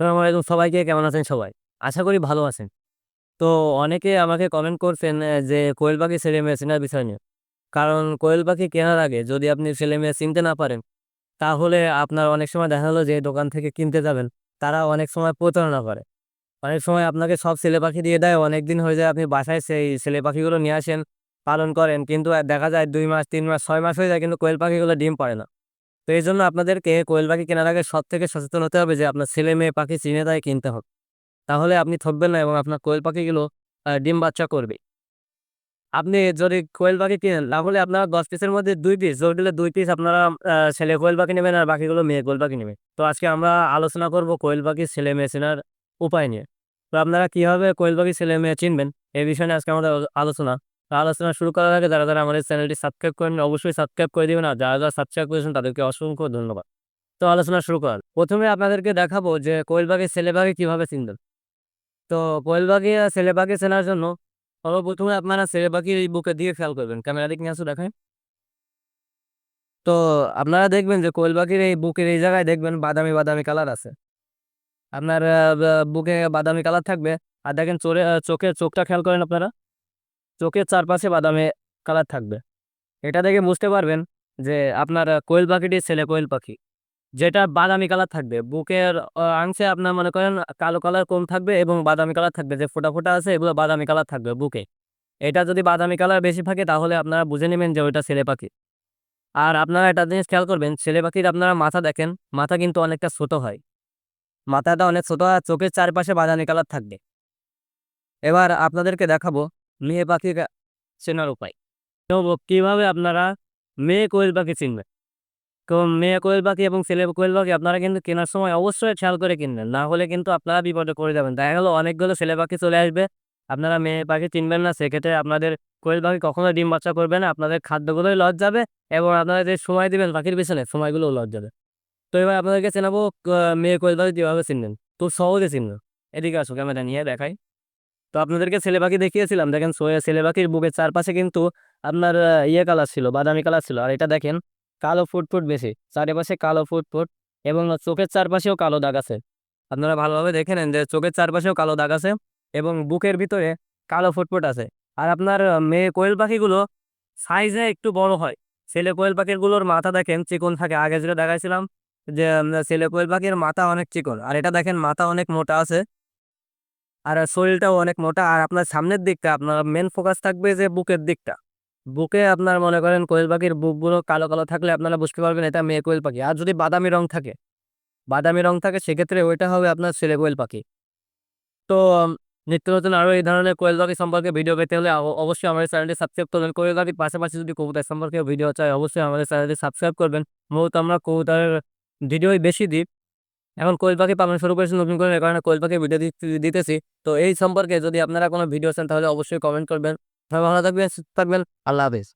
আসসালামু আলাইকুম সবাইকে কেমন আছেন সবাই? আশা করি ভালো আছেন। তো অনেকে আমাকে কমেন্ট করছেন যে কোয়েল পাখি ছেলে-মেয়ে চেনার বিষয় নিয়ে। কারণ কোয়েল পাখি কেনার আগে যদি আপনি ছেলে-মেয়ে চিনতে না পারেন, তাহলে আপনার অনেক সময় দেখা গেল যে দোকান থেকে কিনতে যাবেন, তারা অনেক সময় প্রতারণা করে। অনেক সময় আপনাকে সব ছেলে পাখি দিয়ে দেয়, অনেকদিন হয়ে যায় আপনি বাসায় সেই ছেলে পাখিগুলো নিয়ে আসেন, পালন করেন। কিন্তু দেখা যায় দুই মাস, তিন মাস, ছয় মাস হয়ে যায় কিন্তু কোয়েল পাখিগুলো ডিম পাড়ে না। তো এই জন্য আপনাদেরকে কোয়েল পাখি কেনার আগে সব থেকে সচেতন হতে হবে যে আপনার ছেলে-মেয়ে পাখি চিনে তাই কিনতে হবে। তাহলে আপনি ঠকবেন না এবং আপনার কোয়েল পাখিগুলো ডিম বাচ্চা করবে। আপনি যদি কোয়েল পাখি কিনেন, তাহলে আপনারা ১০ পিসের মধ্যে দুই পিস জোর দিলে ২ পিস আপনারা ছেলে কোয়েল পাখি নেবেন আর বাকিগুলো মেয়ে কোয়েল পাখি নেবেন। তো আজকে আমরা আলোচনা করব কোয়েল পাখি ছেলে-মেয়ে চেনার উপায় নিয়ে। তো আপনারা কীভাবে কোয়েল পাখি ছেলে-মেয়ে চিনবেন এই বিষয় আজকে আমাদের আলোচনা। আলোচনা শুরু করার আগে যারা, যারা আমাদের চ্যানেলটি সাবস্ক্রাইব করেন অবশ্যই সাবস্ক্রাইব করে দিবেন আর যারা, যারা সাবস্ক্রাইব করেছেন তাদেরকে অসংখ্য ধন্যবাদ। তো আলোচনা শুরু করা যাক। ১ম এ আপনাদেরকে দেখাবো যে কোয়েল পাখির ছেলে পাখি কীভাবে চিনবেন। তো কোয়েল পাখি আর ছেলে পাখি চেনার জন্য সর্বপ্রথমে আপনারা ছেলে পাখির এই বুকের দিকে খেয়াল করবেন। ক্যামেরা দিকে আসো দেখাই। তো আপনারা দেখবেন যে কোয়েল পাখির এই বুকের এই জায়গায় দেখবেন বাদামি, বাদামি কালার আছে। আপনার বুকে বাদামি কালার থাকবে। আর দেখেন চোরে আ চোখের চোখটা খেয়াল করেন আপনারা। চোখের চারপাশে বাদামি কালার থাকবে। এটা দেখে বুঝতে পারবেন যে আপনার কোয়েল পাখিটি ছেলে কোয়েল পাখি। যেটা বাদামি কালার থাকবে। বুকের অংশে আপনার মনে করেন কালো কালার কম থাকবে এবং বাদামি কালার থাকবে। যে ফোঁটা, ফোঁটা আছে এগুলো বাদামি কালার থাকবে বুকে। এটা যদি বাদামি কালার বেশি থাকে তাহলে আপনারা বুঝে নেবেন যে ওইটা ছেলে পাখি। আর আপনারা একটা জিনিস খেয়াল করবেন ছেলে পাখির আপনারা মাথা দেখেন, মাথা কিন্তু অনেকটা ছোট হয়। মাথাটা অনেক ছোট আর চোখের চারপাশে বাদামি কালার থাকবে। এবার আপনাদেরকে দেখাবো মেয়ে পাখির আ চেনার উপায়। তো কীভাবে আপনারা মেয়ে কোয়েল পাখি চিনবেন। তো মেয়ে কোয়েল পাখি এবং ছেলে কোয়েল পাখি আপনারা কিন্তু কেনার সময় অবশ্যই খেয়াল করে কিনবেন। না হলে কিন্তু আপনারা বিপদে পড়ে যাবেন। দেখা গেলো অনেকগুলো ছেলে পাখি চলে আসবে। আপনারা মেয়ে পাখি চিনবেন না, সেক্ষেত্রে আপনাদের কোয়েল পাখি কখনোই ডিম বাচ্চা করবে না। আপনাদের খাদ্যগুলোই লস যাবে এবং আপনারা যে সময় দিবেন পাখির পেছনে, সময়গুলোও লস যাবে। তো এবার আপনাদেরকে চেনাবো মেয়ে কোয়েল পাখি কীভাবে চিনবেন। খুব সহজে চিনবেন। এদিকে আসো, ক্যামেরা নিয়ে দেখাই। তো আপনাদেরকে ছেলে পাখি দেখিয়েছিলাম। দেখেন ছেলে পাখির বুকের চারপাশে কিন্তু আপনার ইয়ে কালার ছিল, বাদামি কালার ছিল। আর এটা দেখেন কালো ফুটফুট বেশি। চারিপাশে কালো ফুটফুট এবং চোখের চারপাশেও কালো দাগ আছে। আপনারা ভালোভাবে দেখে নেন যে চোখের চারপাশেও কালো দাগ আছে এবং বুকের ভিতরে কালো ফুটফুট আছে। আর আপনার মেয়ে কোয়েল পাখিগুলো সাইজে একটু বড় হয়। ছেলে কোয়েল পাখিগুলোর মাথা দেখেন চিকন থাকে। আগে যেটা দেখাইছিলাম যে ছেলে কোয়েল পাখির মাথা অনেক চিকন। আর এটা দেখেন মাথা অনেক মোটা আছে। আর শরীরটাও অনেক মোটা। আর আপনার সামনের দিকটা আপনার মেইন ফোকাস থাকবে যে বুকের দিকটা। বুকে আপনার মনে করেন কোয়েল পাখির বুকগুলো কালো, কালো থাকলে আপনারা বুঝতে পারবেন এটা মেয়ে কোয়েল পাখি। আর যদি বাদামি রং থাকে, বাদামি রং থাকে সেক্ষেত্রে ওইটা হবে আপনার ছেলে কোয়েল পাখি। তো নিত্য নতুন আরও এই ধরনের কোয়েল পাখি সম্পর্কে ভিডিও পেতে হলে অবশ্যই আমাদের চ্যানেলটি সাবস্ক্রাইব করবেন। কোয়েল পাখির পাশাপাশি যদি কবুতর সম্পর্কে ভিডিও চাই অবশ্যই আমাদের চ্যানেলটি সাবস্ক্রাইব করবেন। মূলত আমরা কবুতরের ভিডিওই বেশি দিই। এখন কোয়েল পাখি পালন শুরু করেছি নতুন করে কারণে কোয়েল পাখি ভিডিও দিতেছি। তো এই সম্পর্কে যদি আপনারা কোনো ভিডিও চান তাহলে অবশ্যই কমেন্ট করবেন। ভালো থাকবেন, সুস্থ থাকবেন। আল্লাহ হাফেজ।